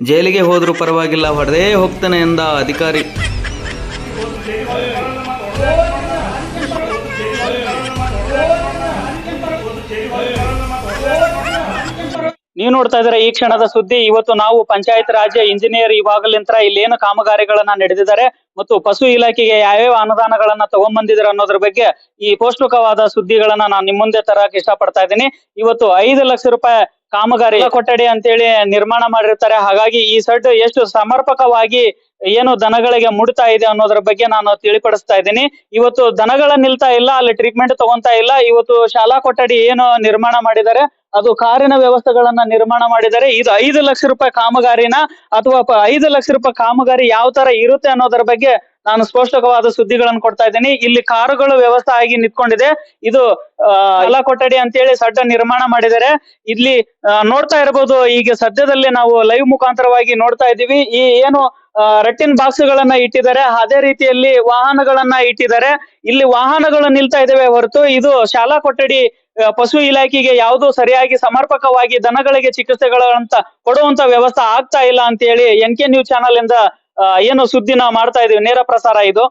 ಜೈಲಿಗೆ ಹೋದ್ರೂ ಪರವಾಗಿಲ್ಲ, ಹೊಡೆದೇ ಹೋಗ್ತಾನೆ ಎಂದ ಅಧಿಕಾರಿ. ನೀವು ನೋಡ್ತಾ ಇದ್ರೆ ಈ ಕ್ಷಣದ ಸುದ್ದಿ. ಇವತ್ತು ನಾವು ಪಂಚಾಯತ್ ರಾಜ್ಯ ಇಂಜಿನಿಯರ್ ಇವಾಗಲಿಂತ್ರ ಇಲ್ಲಿ ಏನು ಕಾಮಗಾರಿಗಳನ್ನ ನಡೆದಿದ್ದಾರೆ ಮತ್ತು ಪಶು ಇಲಾಖೆಗೆ ಯಾವ್ಯಾವ ಅನುದಾನಗಳನ್ನ ತಗೊಂಡ್ಬಂದಿದ್ದಾರೆ ಅನ್ನೋದ್ರ ಬಗ್ಗೆ ಈ ಪೌಷ್ಟಿಕವಾದ ಸುದ್ದಿಗಳನ್ನ ನಾನು ನಿಮ್ಮ ಮುಂದೆ ತರಕ್ ಇಷ್ಟಪಡ್ತಾ ಇದ್ದೀನಿ. ಇವತ್ತು ಐದು ಲಕ್ಷ ರೂಪಾಯಿ ಕಾಮಗಾರಿ ಕೊಠಡಿ ಅಂತೇಳಿ ನಿರ್ಮಾಣ ಮಾಡಿರ್ತಾರೆ. ಹಾಗಾಗಿ ಈ ಸಡ್ ಎಷ್ಟು ಸಮರ್ಪಕವಾಗಿ ಏನು ದನಗಳಿಗೆ ಮುಡ್ತಾ ಇದೆ ಅನ್ನೋದ್ರ ಬಗ್ಗೆ ನಾನು ತಿಳಿಪಡಿಸ್ತಾ ಇದ್ದೀನಿ. ಇವತ್ತು ದನಗಳ ನಿಲ್ತಾ ಇಲ್ಲ, ಅಲ್ಲಿ ಟ್ರೀಟ್ಮೆಂಟ್ ತಗೊಂತಾ ಇಲ್ಲ. ಇವತ್ತು ಶಾಲಾ ಕೊಠಡಿ ಏನು ನಿರ್ಮಾಣ ಮಾಡಿದ್ದಾರೆ, ಅದು ಕಾರಿನ ವ್ಯವಸ್ಥೆಗಳನ್ನ ನಿರ್ಮಾಣ ಮಾಡಿದ್ದಾರೆ. ಇದು ಐದು ಲಕ್ಷ ರೂಪಾಯಿ ಕಾಮಗಾರಿನ ಅಥವಾ ಐದು ಲಕ್ಷ ರೂಪಾಯಿ ಕಾಮಗಾರಿ ಯಾವ ತರ ಇರುತ್ತೆ ಅನ್ನೋದರ ಬಗ್ಗೆ ನಾನು ಸ್ಪಷ್ಟವಾದ ಸುದ್ದಿಗಳನ್ನು ಕೊಡ್ತಾ ಇದ್ದೀನಿ. ಇಲ್ಲಿ ಕಾರುಗಳು ವ್ಯವಸ್ಥೆ ಆಗಿ ನಿಂತ್ಕೊಂಡಿದೆ. ಇದು ಎಲ್ಲಾ ಕೊಠಡಿ ಅಂತೇಳಿ ಸಡ್ಡ ನಿರ್ಮಾಣ ಮಾಡಿದ್ದಾರೆ. ಇಲ್ಲಿ ನೋಡ್ತಾ ಇರಬಹುದು ಈಗ ಸದ್ಯದಲ್ಲಿ ನಾವು ಲೈವ್ ಮುಖಾಂತರವಾಗಿ ನೋಡ್ತಾ ಇದ್ದೀವಿ. ಈ ಏನು ರಟ್ಟಿನ್ ಬಾಕ್ಸ್ ಗಳನ್ನ ಇಟ್ಟಿದ್ದಾರೆ. ಅದೇ ರೀತಿಯಲ್ಲಿ ವಾಹನಗಳನ್ನ ಇಟ್ಟಿದ್ದಾರೆ. ಇಲ್ಲಿ ವಾಹನಗಳು ನಿಲ್ತಾ ಇದಾವೆ ಹೊರತು ಇದು ಶಾಲಾ ಕೊಠಡಿ ಪಶು ಇಲಾಖೆಗೆ ಯಾವುದು ಸರಿಯಾಗಿ ಸಮರ್ಪಕವಾಗಿ ದನಗಳಿಗೆ ಚಿಕಿತ್ಸೆಗಳಂತ ಕೊಡುವಂತ ವ್ಯವಸ್ಥೆ ಆಗ್ತಾ ಇಲ್ಲ ಅಂತ ಹೇಳಿ ಎನ್ ಕೆ ನ್ಯೂಸ್ ಚಾನಲ್ ಇಂದ ಆ, ಸುದ್ದಿ ನಾವು ಮಾಡ್ತಾ ಇದೀವಿ ನೇರ ಪ್ರಸಾರ ಇದು.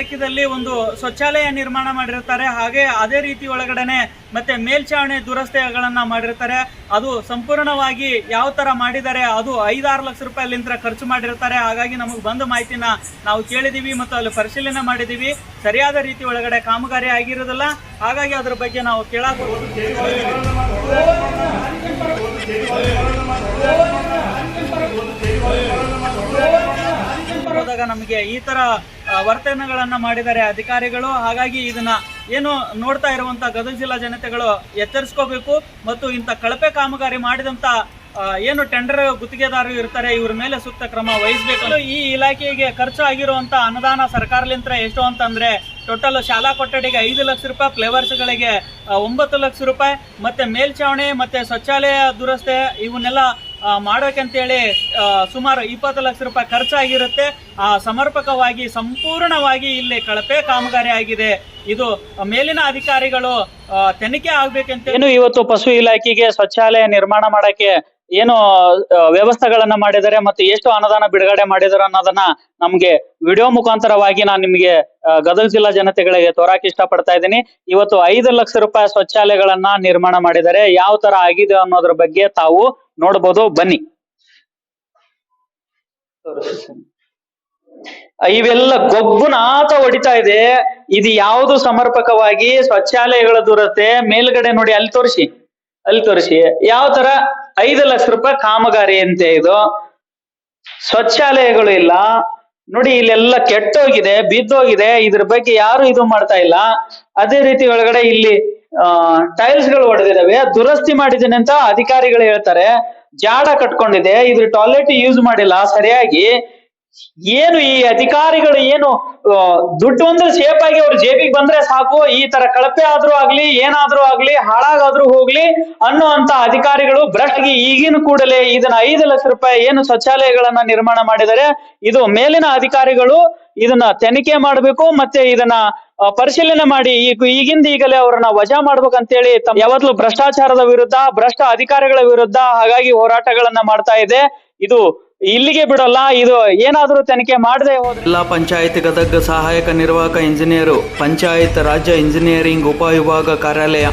ಇಲಾಖೆಯಲ್ಲಿ ಒಂದು ಶೌಚಾಲಯ ನಿರ್ಮಾಣ ಮಾಡಿರ್ತಾರೆ. ಹಾಗೆ ಅದೇ ರೀತಿ ಒಳಗಡೆನೆ ಮತ್ತೆ ಮೇಲ್ಛಾವಣಿ ದುರಸ್ತಿಗಳನ್ನ ಮಾಡಿರ್ತಾರೆ. ಅದು ಸಂಪೂರ್ಣವಾಗಿ ಯಾವ ತರ ಮಾಡಿದ್ದಾರೆ, ಅದು ಐದಾರು ಲಕ್ಷ ರೂಪಾಯಿಲಿಂದ ಖರ್ಚು ಮಾಡಿರ್ತಾರೆ. ಹಾಗಾಗಿ ನಮಗೆ ಬಂದ ಮಾಹಿತಿನ ನಾವು ಕೇಳಿದೀವಿ ಮತ್ತು ಅಲ್ಲಿ ಪರಿಶೀಲನೆ ಮಾಡಿದೀವಿ. ಸರಿಯಾದ ರೀತಿ ಒಳಗಡೆ ಕಾಮಗಾರಿ ಆಗಿರೋದಿಲ್ಲ. ಹಾಗಾಗಿ ಅದ್ರ ಬಗ್ಗೆ ನಾವು ಕೇಳಬಹುದು ಹೋದಾಗ ನಮಗೆ ಈ ತರ ವರ್ತನೆಗಳನ್ನ ಮಾಡಿದ್ದಾರೆ ಅಧಿಕಾರಿಗಳು. ಹಾಗಾಗಿ ಇದನ್ನ ಏನು ನೋಡ್ತಾ ಇರುವಂತ ಗದಗ ಜಿಲ್ಲಾ ಜನತೆಗಳು ಎಚ್ಚರಿಸ್ಕೋಬೇಕು ಮತ್ತು ಇಂಥ ಕಳಪೆ ಕಾಮಗಾರಿ ಮಾಡಿದಂತ ಏನು ಟೆಂಡರ್ ಗುತ್ತಿಗೆದಾರರು ಇರ್ತಾರೆ, ಇವ್ರ ಮೇಲೆ ಸೂಕ್ತ ಕ್ರಮ ವಹಿಸಬೇಕು. ಈ ಇಲಾಖೆಗೆ ಖರ್ಚು ಆಗಿರುವಂತ ಅನುದಾನ ಸರ್ಕಾರಲಿಂತ್ರ ಎಷ್ಟು ಅಂತಂದ್ರೆ ಟೋಟಲ್ ಶಾಲಾ ಕೊಠಡಿಗೆ ಐದು ಲಕ್ಷ ರೂಪಾಯಿ ಫ್ಲೇವರ್ಸ್ಗಳಿಗೆ ಒಂಬತ್ತು ಲಕ್ಷ ರೂಪಾಯಿ, ಮತ್ತೆ ಮೇಲ್ಚಾವಣಿ ಮತ್ತೆ ಶೌಚಾಲಯ ದುರಸ್ತೆ, ಇವನ್ನೆಲ್ಲ ಹೇಳಿ ಸುಮಾರು ಇಪ್ಪತ್ತು ಲಕ್ಷ ರೂಪಾಯಿ ಖರ್ಚಾಗಿರುತ್ತೆ. ಆ, ಸಮರ್ಪಕವಾಗಿ, ಸಂಪೂರ್ಣವಾಗಿ ಇಲ್ಲಿ ಕಳಪೆ ಕಾಮಗಾರಿ ಆಗಿದೆ. ಇದು ಮೇಲಿನ ಅಧಿಕಾರಿಗಳು ತನಿಖೆ ಆಗ್ಬೇಕಂತ ಇವತ್ತು ಪಶು ಇಲಾಖೆಗೆ ಶೌಚಾಲಯ ನಿರ್ಮಾಣ ಮಾಡಕ್ಕೆ ಏನು ವ್ಯವಸ್ಥೆಗಳನ್ನ ಮಾಡಿದ್ದಾರೆ ಮತ್ತೆ ಎಷ್ಟು ಅನುದಾನ ಬಿಡುಗಡೆ ಮಾಡಿದ್ದಾರೆ ಅನ್ನೋದನ್ನ ನಮ್ಗೆ ವಿಡಿಯೋ ಮುಖಾಂತರವಾಗಿ ನಾನು ನಿಮ್ಗೆ ಗದಗ ಜಿಲ್ಲಾ ಜನತೆಗಳಿಗೆ ತೋರಾಕ್ ಇಷ್ಟಪಡ್ತಾ ಇದ್ದೀನಿ. ಇವತ್ತು ಐದು ಲಕ್ಷ ರೂಪಾಯಿ ಶೌಚಾಲಯಗಳನ್ನ ನಿರ್ಮಾಣ ಮಾಡಿದ್ದಾರೆ. ಯಾವ ತರ ಆಗಿದೆ ಅನ್ನೋದ್ರ ಬಗ್ಗೆ ತಾವು ನೋಡಬಹುದು ಬನ್ನಿ. ಇವೆಲ್ಲ ಗೊಬ್ಬುನಾತ ಹೊಡಿತಾ ಇದೆ. ಇದು ಯಾವುದು ಸಮರ್ಪಕವಾಗಿ ಶೌಚಾಲಯಗಳ ದುರತೆ ಮೇಲ್ಗಡೆ ನೋಡಿ, ಅಲ್ಲಿ ತೋರಿಸಿ. ಅಲ್ಲಿ ತೋರಿಸಿ. ಯಾವ ತರ? ಐದು ಲಕ್ಷ ರೂಪಾಯಿ ಕಾಮಗಾರಿ ಅಂತೆ ಇದು. ಸ್ವಚ್ಛಾಲಯಗಳು ಇಲ್ಲ. ನೋಡಿ, ಇಲ್ಲೆಲ್ಲ ಕೆಟ್ಟೋಗಿದೆ, ಬಿದ್ದೋಗಿದೆ. ಇದ್ರ ಬಗ್ಗೆ ಯಾರು ಇದು ಮಾಡ್ತಾ ಇಲ್ಲ. ಅದೇ ರೀತಿ ಒಳಗಡೆ ಇಲ್ಲಿ ಟೈಲ್ಸ್ಗಳು ಹೊಡೆದಿದಾವೆ ದುರಸ್ತಿ ಮಾಡಿದ್ದೀನಿ ಅಂತ ಅಧಿಕಾರಿಗಳು ಹೇಳ್ತಾರೆ. ಜಾಡ ಕಟ್ಕೊಂಡಿದೆ. ಇದ್ರ ಟಾಯ್ಲೆಟ್ ಯೂಸ್ ಮಾಡಿಲ್ಲ. ಸರಿಯಾಗಿ ಏನು ಈ ಅಧಿಕಾರಿಗಳು ಏನು ದುಡ್ಡು ಅಂದ್ರೆ ಸೇಫ್ ಆಗಿ ಅವ್ರ ಜೇಬಿಗೆ ಬಂದ್ರೆ ಸಾಕು, ಈ ತರ ಕಳಪೆ ಆದ್ರೂ ಆಗ್ಲಿ, ಏನಾದ್ರೂ ಆಗ್ಲಿ, ಹಾಳಾಗಾದ್ರೂ ಹೋಗ್ಲಿ ಅನ್ನುವಂತ ಅಧಿಕಾರಿಗಳು ಭ್ರಷ್ಟಿಗೆ ಈಗಿನ ಕೂಡಲೇ ಇದನ್ನ ಐದು ಲಕ್ಷ ರೂಪಾಯಿ ಏನು ಶೌಚಾಲಯಗಳನ್ನ ನಿರ್ಮಾಣ ಮಾಡಿದರೆ, ಇದು ಮೇಲಿನ ಅಧಿಕಾರಿಗಳು ಇದನ್ನ ತನಿಖೆ ಮಾಡಬೇಕು, ಮತ್ತೆ ಇದನ್ನ ಪರಿಶೀಲನೆ ಮಾಡಿ ಈಗ ಈಗಿಂದ ಈಗಲೇ ಅವರನ್ನ ವಜಾ ಮಾಡ್ಬೇಕಂತೇಳಿ ತಮ್ಮ ಯಾವತ್ತೂ ಭ್ರಷ್ಟಾಚಾರದ ವಿರುದ್ಧ, ಭ್ರಷ್ಟ ಅಧಿಕಾರಿಗಳ ವಿರುದ್ಧ ಹಾಗಾಗಿ ಹೋರಾಟಗಳನ್ನ ಮಾಡ್ತಾ ಇದೆ. ಇದು ಇಲ್ಲಿಗೆ ಬಿಡಲ್ಲ, ಇದು ಏನಾದರೂ ತನಿಖೆ ಮಾಡದೆ ಜಿಲ್ಲಾ ಪಂಚಾಯತ್ ಗದಗ ಸಹಾಯಕ ನಿರ್ವಾಹಕ ಇಂಜಿನಿಯರು, ಪಂಚಾಯತ್ ರಾಜ್ಯ ಇಂಜಿನಿಯರಿಂಗ್ ಉಪವಿಭಾಗ ಕಾರ್ಯಾಲಯ.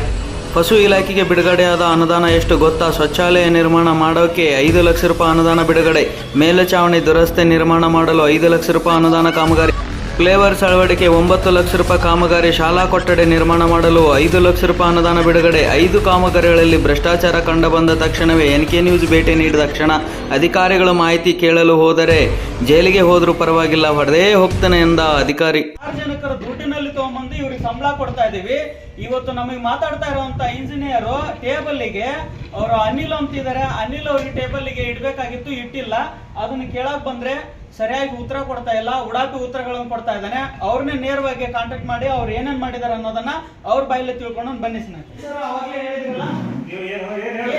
ಪಶು ಇಲಾಖೆಗೆ ಬಿಡುಗಡೆಯಾದ ಅನುದಾನ ಎಷ್ಟು ಗೊತ್ತಾ? ಶೌಚಾಲಯ ನಿರ್ಮಾಣ ಮಾಡೋಕೆ ಐದು ಲಕ್ಷ ರೂಪಾಯಿ ಅನುದಾನ ಬಿಡುಗಡೆ. ಮೇಲ್ಚಾವಣಿ ದುರಸ್ತಿ ನಿರ್ಮಾಣ ಮಾಡಲು ಐದು ಲಕ್ಷ ರೂಪಾಯಿ ಅನುದಾನ ಕಾಮಗಾರಿ. ಫ್ಲೇವರ್ಸ್ ಅಳವಡಿಕೆ ಒಂಬತ್ತು ಲಕ್ಷ ರೂಪಾಯಿ ಕಾಮಗಾರಿ ಶಾಲಾ ಕೊಠಡಿ ನಿರ್ಮಾಣ ಮಾಡಲು ಐದು ಲಕ್ಷ ರೂಪಾಯಿ ಅನುದಾನ ಬಿಡುಗಡೆ. ಐದು ಕಾಮಗಾರಿಗಳಲ್ಲಿ ಭ್ರಷ್ಟಾಚಾರ ಕಂಡುಬಂದ ತಕ್ಷಣವೇ ಎನ್ ಕೆ ನ್ಯೂಸ್ ಭೇಟಿ ನೀಡಿದ ಕ್ಷಣ ಅಧಿಕಾರಿಗಳು ಮಾಹಿತಿ ಕೇಳಲು ಹೋದರೆ ಜೈಲಿಗೆ ಹೋದರೂ ಪರವಾಗಿಲ್ಲ. ಹೊಡೆದೇ ಹೋಗ್ತಾನೆ ಎಂದ ಅಧಿಕಾರಿ. ಸಾರ್ವಜನಿಕರ ದುಡ್ಡಿನಲ್ಲಿ ತಗೊಂಬಂದು ಇವ್ರಿಗೆ ಸಂಬಳ ಕೊಡ್ತಾ ಇದೀವಿ ಇವತ್ತು ನಮಗೆ ಮಾತಾಡ್ತಾ ಇರುವಂತ ಇಂಜಿನಿಯರ್ ಟೇಬಲ್ಗೆ, ಅವರು ಅನಿಲ್ ಅಂತಿದ್ದಾರೆ. ಅನಿಲ್ ಅವ್ರಿಗೆ ಟೇಬಲ್ಗೆ ಇಡಬೇಕಾಗಿತ್ತು, ಇಟ್ಟಿಲ್ಲ. ಅದನ್ನ ಕೇಳಕ್ ಬಂದ್ರೆ ಸರಿಯಾಗಿ ಉತ್ತರ ಕೊಡ್ತಾ ಇಲ್ಲ ಉಡಾಪಿ ಉತ್ತರಗಳನ್ನು ಕೊಡ್ತಾ ಇದ್ದಾನೆ. ಅವ್ರನ್ನೇ ನೇರವಾಗಿ ಕಾಂಟ್ಯಾಕ್ಟ್ ಮಾಡಿ ಅವ್ರು ಏನೇನ್ ಮಾಡಿದಾರೆ ಅನ್ನೋದನ್ನ ಅವ್ರ ಬಾಯಲ್ಲಿ ತಿಳ್ಕೊಂಡು ಬನ್ನಿ ಸ್ನೇಹಿತರೆ. ಸರ್ ಅವಾಗಲೇ ಹೇಳಿದ್ರಲ್ಲ? ನೀವು ಏನು ಏನ್ ಹೇಳಿ?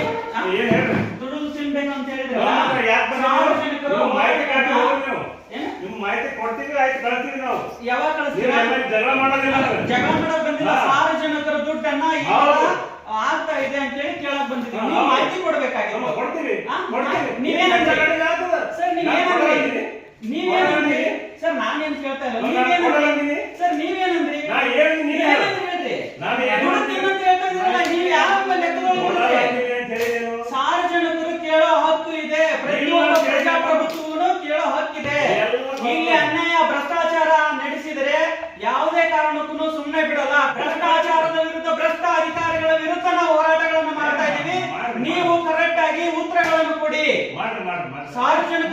ಏನ್ ಹೇಳ್ರಿ ದುಡಿದು ತಿನ್ಬೇಕು ಅಂತ ಹೇಳಿದ್ರೆ ಯಾಕೆ ಯಾಕೆ ಸಾರ್ವಜನಿಕರು ಮಾಹಿತಿ ಕೇಳ್ತೀವಿ ನೀವು. ಏನು? ನಿಮ್ ಮಾಹಿತಿ ಕೊಡ್ತೀವಿ ಆಯ್ತು ಕಳ್ತೀವಿ ನಾವು. ಯಾವಾಗ ನೀವು ಜಗಳ ಮಾಡೋದಿಲ್ಲ ಜಗಳ ಮಾಡಕ್ ಬಂದಿಲ್ಲ ಹಾ. ಸಾರ್ವಜನಿಕರ ದುಡ್ಡನ್ನ ಆಗ್ತಾ ಇದೆ ಅಂತ ಹೇಳಿ ಕೇಳಕ್ ಬಂದಿದ್ದೀವಿ. ಮಾಹಿತಿ ಕೊಡ್ಬೇಕಾಗಿ ಕೊಡ್ಬೇಕಾಗಿತ್ತು ನೀವೇನಂದ್ರಿ? ಸರ್ ನೀವೇನಂದ್ರಿ ನೀವೇನಂದ್ರಿ? ಸರ್ ನಾನೇನ್ ಕೇಳ್ತಾ ಇಲ್ಲ ನೀವೇನಂದ್ರಿ. ಸರ್ ನೀವೇನಂದ್ರಿ? ನಾ ಏನು ನೀವೇನಂದ್ರಿ? ನಾನು ಏನು ದುಡ್ಡು ತಿನ್ನಂತ ಹೇಳ್ತಾ ಇದ್ದೀರಲ್ಲ, ನೀವು ಯಾವ ಲೆಕ್ಕದೊಳಗೆ ಕೊಡಲ್ಲ ಇದ್ದೀರಿ? ಅಂದಿನಿ ಅಂತ ಹೇಳಿದೆನು. ಸಾರ್ವಜನಿಕರು ಕೇಳೋ ಹಕ್ಕು ಇದೆ ಪ್ರತಿಯೊಬ್ಬ ಪ್ರಜಾಪ್ರಭುತ್ವನು ಕೇಳೋ ಹಕ್ಕಿದೆ ಇಲ್ಲಿ ಅನ್ಯಾಯ ಭ್ರಷ್ಟಾಚಾರ ನಡೆಸಿದರೆ ಯಾವುದೇ ಕಾರಣಕ್ಕೂ ಸುಮ್ಮನೆ ಬಿಡಲ್ಲ ಭ್ರಷ್ಟಾಚಾರದ ವಿರುದ್ಧ ಭ್ರಷ್ಟ ಅಧಿಕಾರಿಗಳ ವಿರುದ್ಧ ನಾವು ಹೋರಾಟಗಳನ್ನು ಮಾಡ್ತಾ ಇದ್ದೀವಿ ನೀವು ಕರೆಕ್ಟ್ ಆಗಿ ಉತ್ತರಗಳನ್ನು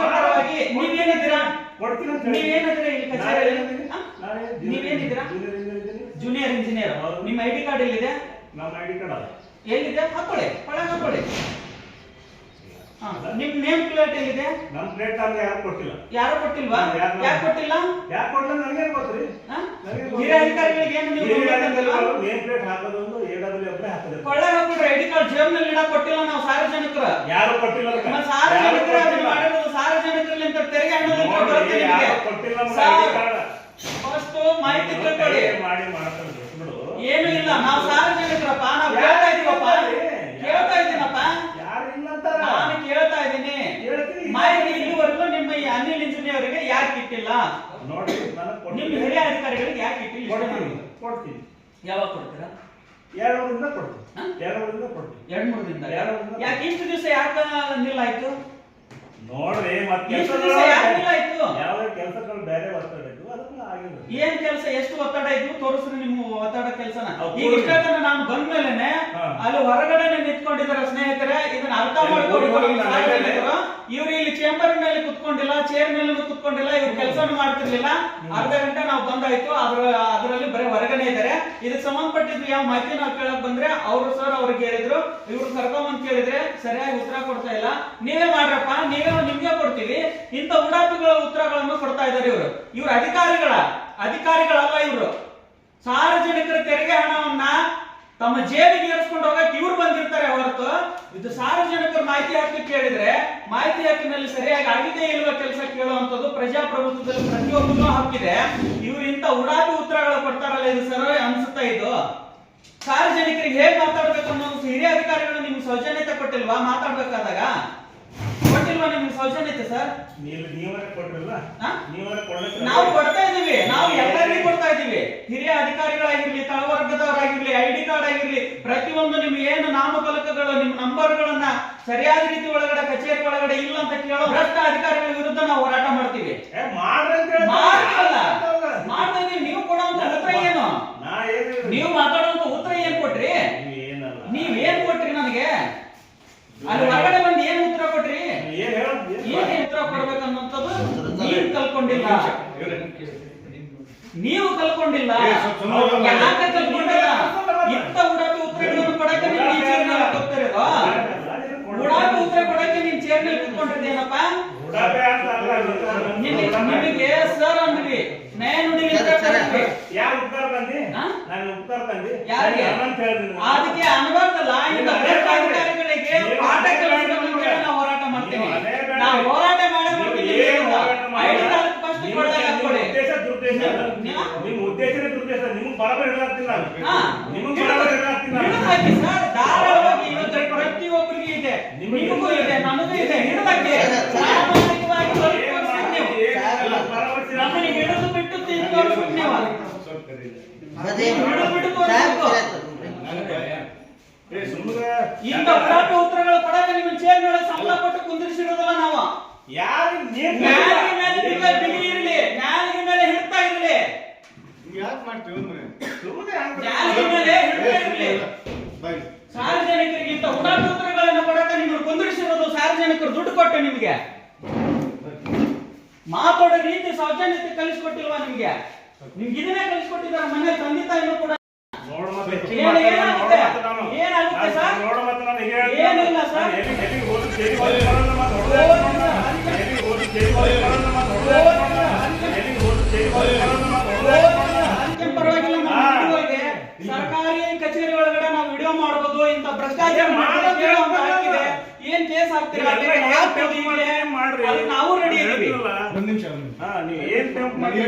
ಪರವಾಗಿ ನೀವೇನಿದ್ದೀರಾ ಕೊಡ್ತೀನಿ ಅಂತ ಹೇಳಿ. ನೀವೇನಿದ್ದೀರಾ ಇಲ್ಲಿ ನಾನು ಕಚೇರಿಯಲ್ಲಿ ಏನಿದ್ದೀನಿ? ಹಾ? ನೀವೇನಿದ್ದೀರಾ junior engineer ಇದ್ದೀನಿ. Junior engineer. ನಿಮ್ಮ ಐ ಡಿ ಕಾರ್ಡ್ ಎಲ್ಲಿದೆ ನಮ್ಮ ಐಡಿ ಕಾರ್ಡ್ ಅದ. ಎಲ್ಲಿದೆ ಹಾಕೊಳ್ಳಿ ಒಳಗೆ ಹಾಕೊಳ್ಳಿ ನಿಮ್ ನೇಮ್ ಪ್ಲೇಟ್ ಎಲ್ಲಿದೆ? ನಮ್ ಪ್ಲೇಟ್ ಅಂದ್ರೆ ಯಾರು ಕೊಟ್ಟಿಲ್ಲ. ಯಾರು ಕೊಟ್ಟಿಲ್ವಾ? ಯಾರು? ಯಾಕೆ ಕೊಟ್ಟಿಲ್ಲ? ಯಾಕೆ ಕೊಟ್ಟಿಲ್ಲ ನನಗೇನು ಗೊತ್ತ್ರಿ ಹಿರಿಯ ಅಧಿಕಾರಿಗಳಿಗೆ ಏನು ನೀವು? ನೇಮ್ ಪ್ಲೇಟ್ ಹಾಕೋದೊಂದು ಎ ಡಬ್ಲ್ಯೂ ಒಬ್ಬರೇ ಹಾಕೋದು. ಕೊಳ್ಳೆ ಹಾಕ್ಬಿಟ್ರೆ ಐಡಿ ಕಾರ್ಡ್ ಜೇಬ್ನಲ್ಲಿ ಇಡಕ್ ಕೊಟ್ಟಿಲ್ಲ ನಾವು ಸಾರ್ವಜನಿಕರು. ಯಾರು ಕೊಟ್ಟಿಲ್ಲ ಸಾರ್ವಜನಿಕರು ಅದನ್ನ ಕೊಟ್ಟಿಲ್ಲ. ಮಾಡಿರೋದು ಸಾರ್ವಜನಿಕರಲ್ಲಿ ಅಂತ ತೆರಿಗೆ ಹಣ ಬರುತ್ತೆ ನಿಮಗೆ. ಕೊಟ್ಟಿಲ್ಲ. ಫಸ್ಟ್ ಮಾಹಿತಿ ತಿಳ್ಕೊಳ್ಳಿ. ಮಾಡಿ ಮಾಡ್ಕೊಂಡು ನೋಡು ಏನು ಇಲ್ಲ ನಾವು ಸಾರ್ವಜನಿಕರಪ್ಪ ನಾವು ಕೇಳ್ತಾ ಇದೀವಪ್ಪ. ಕೇಳ್ತಾ ಇದ್ದೀನಪ್ಪ ಯಾರು ಇಲ್ಲ ಅಂತಾರ ನಾನು ಕೇಳ್ತಾ ಇದ್ದೀನಿ ಹೇಳ್ತೀನಿ. ಮಾಹಿತಿ ಇಲ್ಲಿವರೆಗೂ ನಿಮ್ಮ ಈ ಅನಿಲ್ ಇಂಜಿನಿಯರ್ ಅವರಿಗೆ ಯಾಕೆ ಇಟ್ಟಿಲ್ಲ ನೋಡಿ ನನಗೆ ನಿಮ್ಮ ಕೊಡ್ತೀನಿ ಹಿರಿಯ ಅಧಿಕಾರಿಗಳಿಗೆ ಯಾಕೆ ಇಟ್ಟಿಲ್ಲ ಇಷ್ಟೇ ಕೊಡ್ತೀನಿ ಕೊಡ್ತೀನಿ. ಯಾವಾಗ ಕೊಡ್ತೀರಾ? ಎರಡು ವರ್ಷದಿಂದ ಕೊಡ್ತೀನಿ. ಹಾ? ಎರಡು ಕೊಡ್ತೀನಿ. ಎರಡ್ ಮೂರು ದಿನ ಎರಡು ದಿನ. ಯಾಕೆ ಇಷ್ಟು ದಿವಸ ಯಾಕೆ ನಿಲ್ಲ ಆಯ್ತು ನೋಡ್ರಿ ಮತ್ತೆ ದಿವಸ ಯಾಕೆ ನಿಲ್ಲ ಆಯ್ತು ಯಾವ ಕೆಲಸಗಳು ಬೇರೆ ಆಗಿಲ್ಲ ಏನ್ ಕೆಲಸ ಎಷ್ಟು ಒತ್ತಡ ಇದ್ವು ತೋರಿಸ್ರಿ ನಿಮ್ಮ ಒತ್ತಡ ಕೆಲಸನ. ಈಗ. ಇಷ್ಟೊತ್ತನ ನಾನು ಬಂದ್ಮೇಲೆನೆ ಹಾ. ಅಲ್ಲಿ ಹೊರಗಡೆನೆ ನಿಂತ್ಕೊಂಡಿದ್ದಾರೆ ಸ್ನೇಹಿತರೆ ಇದನ್ನ ಅರ್ಥ ಮಾಡ್ಕೊಳ್ಳಿ ಇವ್ರು ಇಲ್ಲಿ ಚೇಂಬರ್ ಮೇಲೆ ಕುತ್ಕೊಂಡಿಲ್ಲ ಚೇರ್ ಮೇಲೆ ಕುತ್ಕೊಂಡಿಲ್ಲ ಇವ್ರು ಕೆಲಸ ಮಾಡ್ತಿರ್ಲಿಲ್ಲ. ಅರ್ಧ ಗಂಟೆ ನಾವು ಬಂದಾಯ್ತು. ಅದ್ರ ಅದರಲ್ಲಿ ಬರೀ ಹೊರಗಡೆ ಇದ್ದಾರೆ. ಇದಕ್ಕೆ ಸಂಬಂಧಪಟ್ಟಿದ್ದು ಯಾವ ಮಾಹಿತಿ ನಾವು ಕೇಳಕ್ ಬಂದ್ರೆ ಅವ್ರು ಸರ್ ಅವ್ರಿಗೆ ಹೇಳಿದ್ರು. ಇವ್ರು ಕರ್ಕೊಂಬಂದ್ ಕೇಳಿದ್ರೆ ಸರಿಯಾಗಿ ಉತ್ತರ ಕೊಡ್ತಾ ಇಲ್ಲ. ನೀವೇ ಮಾಡ್ರಪ್ಪ ನೀವೇ ನಿಮ್ಗೆ ಕೊಡ್ತೀವಿ. ಇಂಥ ಉಡಾಪಿಗಳ ಉತ್ತರಗಳನ್ನು ಕೊಡ್ತಾ ಇದ್ದಾರೆ ಇವರು. ಇವ್ರ ಅಧಿಕಾರಿಗಳ. ಅಧಿಕಾರಿಗಳಲ್ಲ ಇವರು. ಸಾರ್ವಜನಿಕರ ತೆರಿಗೆ ಹಣವನ್ನ ತಮ್ಮ ಜೇಬಿಗೆ ಏರಿಸ್ಕೊಂಡು ಹೋಗಕ್ಕೆ ಇವ್ರು ಬಂದಿರ್ತಾರೆ ಹೊರತು ಇದು ಸಾರ್ವಜನಿಕರ ಮಾಹಿತಿ ಹಕ್ಕು ಕೇಳಿದ್ರೆ ಮಾಹಿತಿ ಹಕ್ಕಿನಲ್ಲಿ ಸರಿಯಾಗಿ ಆಗಿದೆ ಇಲ್ವ ಕೆಲಸ ಕೇಳುವಂತದ್ದು ಪ್ರಜಾಪ್ರಭುತ್ವದಲ್ಲಿ ಪ್ರತಿಯೊಬ್ಬರೂ ಹಕ್ಕಿದೆ. ಇವ್ರು ಇಂಥ ಉಡಾಪಿ ಉತ್ತರಗಳು ಕೊಡ್ತಾರಲ್ಲ ಇದು ಸರ್ವೇ ಅನ್ಸುತ್ತಾ ಇದು? ಸಾರ್ವಜನಿಕರಿಗೆ ಹೇಗೆ ಮಾತಾಡ್ಬೇಕು ಅನ್ನೋದು ಹಿರಿಯ ಅಧಿಕಾರಿಗಳು ನಿಮ್ಗೆ ಸೌಜನ್ಯತೆ ಕೊಟ್ಟಿಲ್ವಾ ಮಾತಾಡ್ಬೇಕಾದಾಗ? ಕೊಟ್ಟಿಲ್ವಾ ನಿಮ್ಗೆ ಸೌಜನ್ಯತೆ ಸರ್? ನೀವು ನೀವೇ ಕೊಟ್ರಲ್ಲ? ಹಾ? ನೀವೇ ಕೊಡ್ಲಿಕ್ಕೆ ನಾವು ಕೊಡ್ತಾ ಇದೀವಿ ನಾವು ಎಲ್ಲರಿಗೂ ಕೊಡ್ತಾ ಇದೀವಿ ಹಿರಿಯ ಅಧಿಕಾರಿಗಳಾಗಿರ್ಲಿ ತಳವರ್ಗದವರಾಗಿರ್ಲಿ ಐ ಡಿ ಕಾರ್ಡ್ ಆಗಿರ್ಲಿ ಪ್ರತಿಯೊಂದು ನಿಮ್ಗೆ ಏನು ನಾಮಫಲಕಗಳು ನಿಮ್ಮ ನಂಬರ್ಗಳನ್ನ ಸರಿಯಾದ ರೀತಿ ಒಳಗಡೆ ಕಚೇರಿ ಒಳಗಡೆ ಇಲ್ಲ ಅಂತ ಕೇಳೋ ಭ್ರಷ್ಟ ಅಧಿಕಾರಿಗಳ ವಿರುದ್ಧ ನಾವು ಹೋರಾಟ ಮಾಡ್ತೀವಿ. ಏ, ಮಾಡ್ರಿ ಅಂತ ಹೇಳ್ತಾರೆ. ಮಾಡ್ರಲ್ಲ ಮಾಡ್ತಲ್ಲ. ಮಾಡ್ತಾ ನೀವು ಕೊಡುವಂತ ಉತ್ತರ ಏನು? ನೀವು ಮಾತಾಡುವಂತ ಉತ್ತರ ಏನ್ ಕೊಟ್ರಿ? ನೀವ್ ಏನ್ ಕೊಟ್ರಿ ನನಗೆ? ಅಲ್ಲಿ ಹೊರಗಡೆ ಬಂದು ಏನ್ ಉತ್ತರ ಕೊಟ್ರಿ ಏನ್ ಹೇಳು ಏನ್ ಉತ್ತರ ನೀವು ಕಲ್ಕೊಂಡಿಲ್ಲ ನೀವು ಕಲ್ಕೊಂಡಿಲ್ಲ ಯಾಕೆ ಕಲ್ಕೊಂಡಿಲ್ಲ ಇಂಥ ಉಡಾಪಿ ಉತ್ತರಗಳನ್ನು ಕೊಡಕ್ಕೆ ಈ ಚೇರ್ನಲ್ಲಿ ಉಡಾಪಿ ಉತ್ತರ ಕೊಡಕ್ಕೆ ನೀನ್ ಚೇರ್ ಮೇಲೆ ಉಡಾಪೆ ಅಂತ ನಿಮಗೆ ಸರ್ ಅಂದ್ರಿ ನ್ಯಾಯ ನುಡಿ. ಯಾರು ಉತ್ತರ ಹಾ? ನಾನು ಉತ್ತರ ಯಾರಿಗೆ? ಹೇಳಿದ್ದೀನಿ ಅದಕ್ಕೆ ಅನ್ಬಾರ್ದಲ್ಲ ಇಂಥ ನೀವು ಅಧಿಕಾರಿಗಳಿಗೆ ಪಾಠ ಅದೇ ಕಲಿಸಬೇಕು ಬೇಡ ಅಂತೇಳಿ ನಾವು ಹೋರಾಟ ಮಾಡ್ತೀವಿ ನೀವು ಅದೇ ಬೇಡ. ನಾವು ಹೋರಾಟ ಮಾಡೇ ನೀವು ಮಾಡ್ತೀವಿ ಏನು ಹೋರಾಟ ಐಡಿ ಮಾಡಿಲ್ಲ. ಕಾರ್ಡ್ ಫಸ್ಟ್ ನಿಮ್ಮ ಕೊಡಲ್ಲ ನಿಮ್ಮ ಕೊಡಿ ಉದ್ದೇಶ ನಿಮ್ಮ ಉದ್ದೇಶನೇ ದುರುದ್ದೇಶ ನಿಮ್ಗೆ ಬರಬರಿ. ನಿಮ್ಗೆ ಬರಬರಿ ಸರ್ ಧಾರಾಳವಾಗಿ ಇವತ್ತು ಪ್ರತಿಯೊಬ್ಬರಿಗೂ ಇದೆ. ನಿಮಗೆ ಇದೆ ನನಗೂ ಇದೆ. ಹಿಡಿದಾಕಿ ಪ್ರಾಮಾಣಿಕವಾಗಿ ಬದುಕು ತೋರಿಸ್ಬೇಕು ನೀವು. ನಮ್ಮನ್ನ ಹಿಡಿದು ಬಿಟ್ಟು ತಿಂದು ತೋರಿಸ್ಬೇಕು ನೀವು. ಹಿಡಿದು ಬಿಟ್ಟು ತೋರಿಸ್ಬೇಕು ಇಂಥ ಉಡಾಟ ಉತ್ತರಗಳು ಕೊಡಕ್ಕೆ ನಿಮ್ಮ ಚೇರ್ ಮೇಲೆ ಸಂಬಳ ಕೊಟ್ಟು ಕುಂದಿರಿಸಿರೋದಲ್ಲ ನಾವು. ಯಾರು ನೀನ್ ನಾಲಿಗೆ ಮೇಲೆ ಬಿಗ ಬಿಗಿ ಇರಲಿ ನಾಲಿಗೆ ಮೇಲೆ ಹಿಡ್ತಾ ಇರಲಿ ಸುಮ್ಮನೆ ಹಂಗ್ ನಾಲಿಗೆ ಮೇಲೆ ಹಿಡ್ತಾ ಇರಲಿ ಸಾರ್ವಜನಿಕರಿಗೆ ಇಂಥ ಉಡಾಟ ಉತ್ತರಗಳನ್ನು ಕೊಡಕ್ಕೆ ನಿಮ್ಮನ್ನು ಕುಂದಿರಿಸಿರೋದು ಸಾರ್ವಜನಿಕರು ದುಡ್ಡು ಕೊಟ್ಟು ನಿಮಗೆ ಮಾತಾಡೋ ರೀತಿ ಸೌಜನ್ಯತೆ ಕಲಿಸ್ಕೊಟ್ಟಿಲ್ವಾ ನಿಮ್ಗೆ ನಿಮ್ಗೆ ಇದನ್ನೇ ಕಲಿಸ್ಕೊಟ್ಟಿದ್ದಾರೆ ಮನೆ ತಂದೆ ತಾಯಿನೂ ಕೂಡ ಏನಾಗುತ್ತೆ? ಏನಾಗುತ್ತೆ ಸರ್? ಏನಿಲ್ಲ ಸರ್. ಮಾಡ್ರಿ ನಾವು ರೆಡಿ ಇದೀವಿ ಒಂದ್ ನಿಮಿಷ ಹಾ ನೀವ್ ಏನ್ ಟೆಂಪ್ ಮಾಡಿ